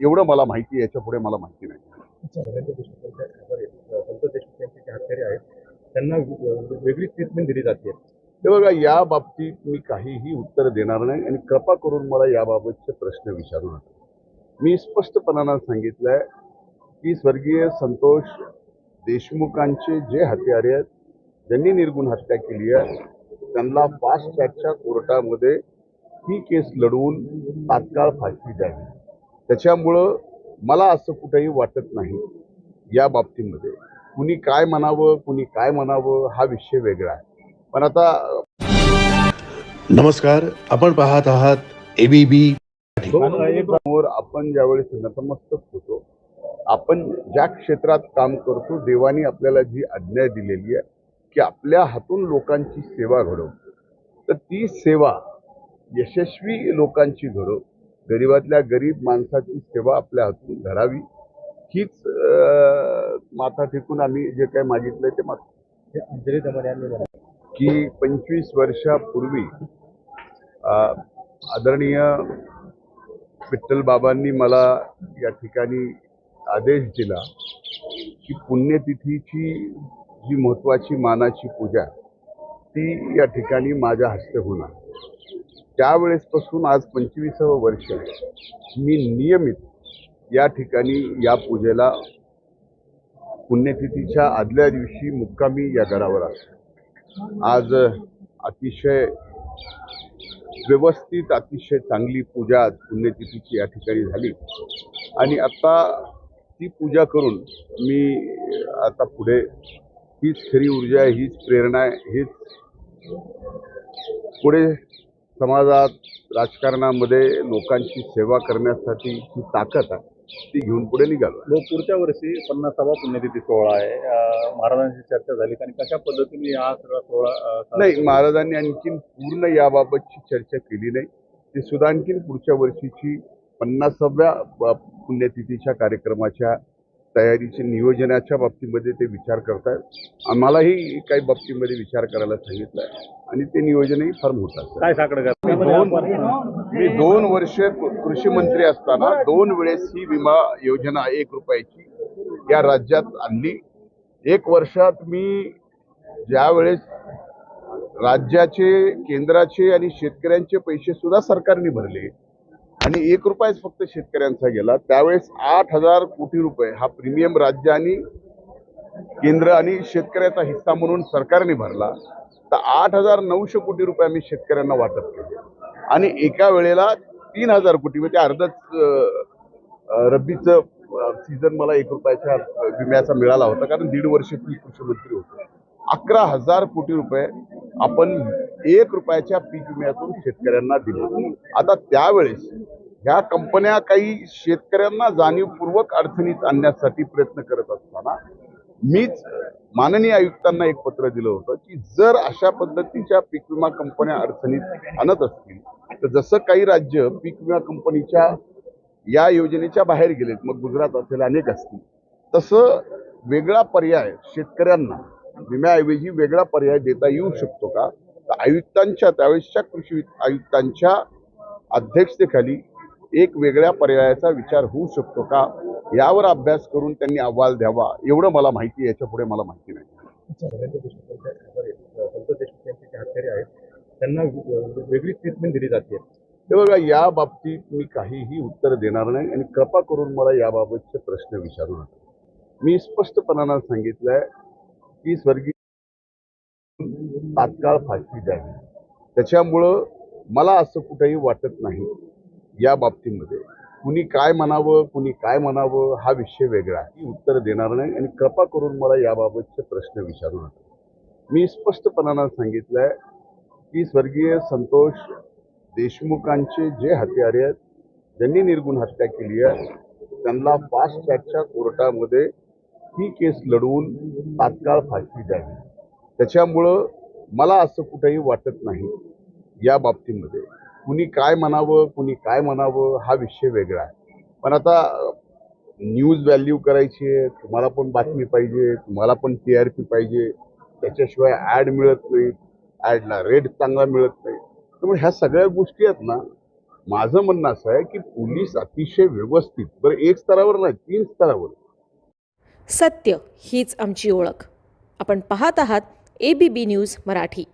एवढं मला माहिती आहे, याच्यापुढे मला माहिती नाही. त्यांना वेगळी ट्रीटमेंट दिली जाते. हे बघा या बाबतीत मी काहीही उत्तर देणार नाही आणि कृपा करून मला याबाबतचे प्रश्न विचारू नका. मी स्पष्टपणानं सांगितलंय की स्वर्गीय संतोष देशमुखांचे जे हत्यारे आहेत ज्यांनी निर्गुण हत्या केली आहे त्यांना फास्ट ट्रॅकच्या कोर्टामध्ये ही केस लढवून तात्काळ फाशी द्यावी. त्याच्यामुळं मला असं कुठेही वाटत नाही या बाबतीमध्ये. कुणी काय म्हणावं कुणी काय म्हणावं हा विषय वेगळा आहे. पण आता नमस्कार आपण पाहत आहात एबीबी समोर आपण ज्यावेळेस नतमस्तक होतो आपण ज्या क्षेत्रात काम करतो देवाने आपल्याला जी आज्ञा दिलेली आहे की आपल्या हातून लोकांची सेवा घडव तर ती सेवा यशस्वी लोकांची घडव गरीबातल्या गरीब माणसाची सेवा आपल्या हातून घडावी हीच माथा टेकून आम्ही जे काही मागितलंय ते म्हणाले की पंचवीस वर्षापूर्वी आदरणीय विठ्ठल बाबांनी मला या ठिकाणी आदेश दिला की पुण्यतिथीची जी महत्वाची मानाची पूजा ती या ठिकाणी माझ्या हस्ते होणार. त्यावेळेसपासून आज पंचवीसावं वर्ष मी नियमित या ठिकाणी या पूजेला पुण्यतिथीच्या आदल्या दिवशी मुक्कामी या गडावर असतो आज अतिशय व्यवस्थित अतिशय चांगली पूजा आज पुण्यतिथीची या ठिकाणी झाली. आणि आत्ता ती पूजा करून मी आता पुढे हीच खरी ऊर्जा आहे हीच प्रेरणा आहे हीच पुढे समाजात राजकारणामध्ये लोकांची सेवा करण्यासाठी ही ताकद आहे ती घेऊन पुढे निघालो पुढच्या वर्षी पन्नासावा पुण्यतिथी सोहळा आहे. महाराजांची चर्चा झाली आणि कशा पद्धतीने हा सगळा सोहळा नाही महाराजांनी आणखीन पूर्ण याबाबतची चर्चा केली नाही. ती सुद्धा आणखीन पुढच्या वर्षीची पन्नासाव्या पुण्यतिथीच्या कार्यक्रमाच्या तयारीचे नियोजनाच्या बाबतीमध्ये ते विचार करतायत. आम्हालाही काही बाबतीमध्ये विचार करायला सांगितलं आणि ते नियोजनही फार मोठं काय साकडं दोन मी दोन वर्ष कृषी मंत्री असताना दोन वेळेस ही विमा योजना एक रुपयाची या राज्यात आणली. एक वर्षात मी ज्या वेळेस राज्याचे केंद्राचे आणि शेतकऱ्यांचे पैसे सुद्धा सरकारने भरले. आणि एक रुपयाच फक्त शेतकऱ्यांचा गेला. त्यावेळेस आठ हजार कोटी रुपये हा प्रीमियम राज्य आणि केंद्र आणि शेतकऱ्याचा हिस्सा म्हणून सरकारने भरला. तर आठ हजार नऊशे कोटी रुपये आम्ही शेतकऱ्यांना वाटप केले. आणि एका वेळेला तीन हजार कोटी म्हणजे अर्धच रब्बीचं सीझन मला एक रुपयाच्या विम्याचा मिळाला होता. कारण दीड वर्ष मी कृषी मंत्री होतो. अकरा हजार कोटी रुपये आपण एक रुपयाच्या पीक विम्यातून शेतकऱ्यांना दिले. आता त्यावेळेस ह्या कंपन्या काही शेतकऱ्यांना जाणीवपूर्वक अडचणीत आणण्यासाठी प्रयत्न करत असताना मीच माननीय आयुक्तांना एक पत्र दिलं होतं की जर अशा पद्धतीच्या पीक विमा कंपन्या अडचणीत आणत असतील तर जसं काही राज्य पीक विमा कंपनीच्या या योजनेच्या बाहेर गेलेत मग गुजरात असेल अनेक असतील तसं वेगळा पर्याय शेतकऱ्यांना विम्याऐवजी वेगळा पर्याय देता येऊ शकतो का? तर आयुक्तांच्या त्यावेळेसच्या कृषी आयुक्तांच्या अध्यक्षतेखाली एक वेगळ्या पर्यायाचा विचार होऊ शकतो का? यावर अभ्यास करून त्यांनी अहवाल द्यावा. एवढं मला माहिती आहे, याच्यापुढे मला माहिती नाही. त्यांना वेगळी ट्रीटमेंट दिली जाते. हे बघा या बाबतीत मी काहीही उत्तर देणार नाही आणि कृपा करून मला याबाबतचे प्रश्न विचारू नका. मी स्पष्टपणानं सांगितलंय की स्वर्गीय तात्काळ फाशी द्यावी. त्याच्यामुळं मला असं कुठेही वाटत नाही. या बाबतीमध्ये कुणी काय म्हणावं कुणी काय म्हणावं हा विषय वेगळा आहे. उत्तर देणार नाही आणि कृपा करून मला याबाबतचे प्रश्न विचारू नका. मी स्पष्टपणानं सांगितलंय की स्वर्गीय संतोष देशमुखांचे जे हत्यारे आहेत ज्यांनी निर्गुण हत्या केली आहे त्यांना फास्ट ट्रॅकच्या कोर्टामध्ये ही केस लढवून तात्काळ फाशी द्यावी. त्याच्यामुळं मला असं कुठेही वाटत नाही या बाबतीमध्ये. कुणी काय म्हणावं कुणी काय म्हणावं हा विषय वेगळा आहे. पण आता न्यूज व्हॅल्यू करायची आहे तुम्हाला पण बातमी पाहिजे तुम्हाला पण टी आर पी पाहिजे त्याच्याशिवाय ॲड मिळत नाही ॲडला रेट चांगला मिळत नाही. त्यामुळे ह्या सगळ्या गोष्टी आहेत ना माझं म्हणणं असं आहे की पोलीस अतिशय व्यवस्थित बरं एक स्तरावर नाही तीन स्तरावर. सत्य हीच आमची ओळख. आपण पाहत आहात A B B news Marathi.